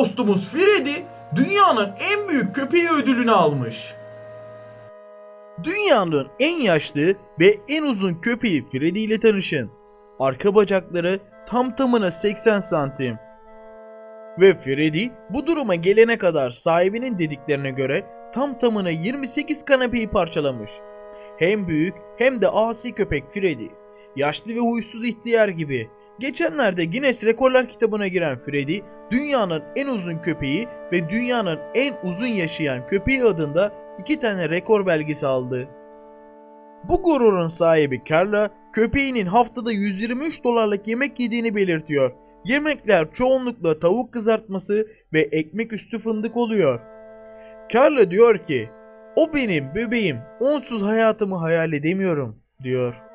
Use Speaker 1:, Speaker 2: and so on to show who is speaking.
Speaker 1: dostumuz Freddy dünyanın en büyük köpeği ödülünü almış.
Speaker 2: Dünyanın en yaşlı ve en uzun köpeği Freddy ile tanışın. Arka bacakları tam tamına 80 santim. Ve Freddy bu duruma gelene kadar sahibinin dediklerine göre tam tamına 28 kanepeyi parçalamış. Hem büyük hem de asi köpek Freddy. Yaşlı ve huysuz ihtiyar gibi. Geçenlerde Guinness Rekorlar kitabına giren Freddy, dünyanın en uzun köpeği ve dünyanın en uzun yaşayan köpeği adında iki tane rekor belgesi aldı. Bu gururun sahibi Carla, köpeğinin haftada 123 dolarlık yemek yediğini belirtiyor. Yemekler çoğunlukla tavuk kızartması ve ekmek üstü fındık oluyor. Carla diyor ki, o benim bebeğim, onsuz hayatımı hayal edemiyorum, diyor.